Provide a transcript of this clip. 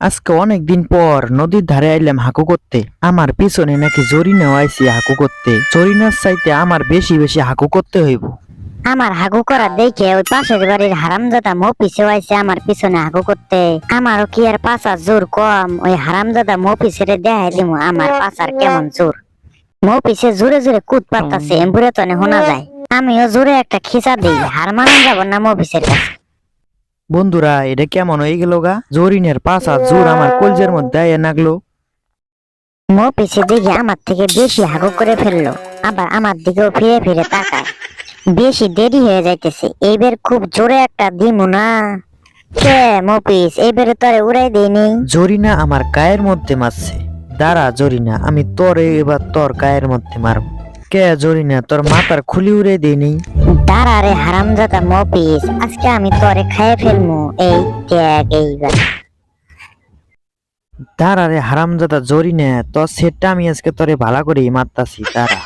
আজকে অনেক দিন পর নদীর ধারে আইলাম হাকু করতে। আমার পিছনে নাকি জরিনাও আইসি হাকু করতে। জরিনার চাইতে আমার বেশি বেশি হাঁকু করতে হইব। আমার হাগু করা দেখে ওই পাশের বাড়ির হারামজাদা মো পিছে আইছে আমার পিছনে হাগু করতে। আমারও কি আর পাশা জোর কম? ওই হারামজাদা মো পিছেরে দেখাই দিমু আমার পাশার কেমন জোর। মো পিছে জোরে জোরে কুদ পারতাছে এম্বুরে তনে শোনা যায়। আমিও জোরে একটা খিচা দিই, হার মানা যাব না মো পিছের কাছে। বন্ধুরা এটা কেমন হয়ে গেল গা? জরিনের পাশা জোর আমার কলজের মধ্যে আইয়া নাগলো। মো পিছে দেখে আমার থেকে বেশি হাগু করে ফেলল আবার আমার দিকেও ফিরে ফিরে তাকায়। বেশি দেরি হয়ে যাইতেছে এইবার খুব জোরে একটা দিমু না। কে মপিস এইবারে তোরে উড়াই দেয়নি জরিনা আমার গায়ের মধ্যে মারছে। দাঁড়া জরিনা আমি তোরে এবার তোর গায়ের মধ্যে মারব। কে জরিনা তোর মাথার খুলি উড়ে দেয়নি দাঁড়া রে হারামজাদা মপিস আজকে আমি তোরে খাইয়ে ফেলমু। এই দেখ এইবার। দাঁড়া রে হারামজাদা জরিনা তোর সেটটা আমি আজকে তোরে ভালো করে মারতাছি দাঁড়া।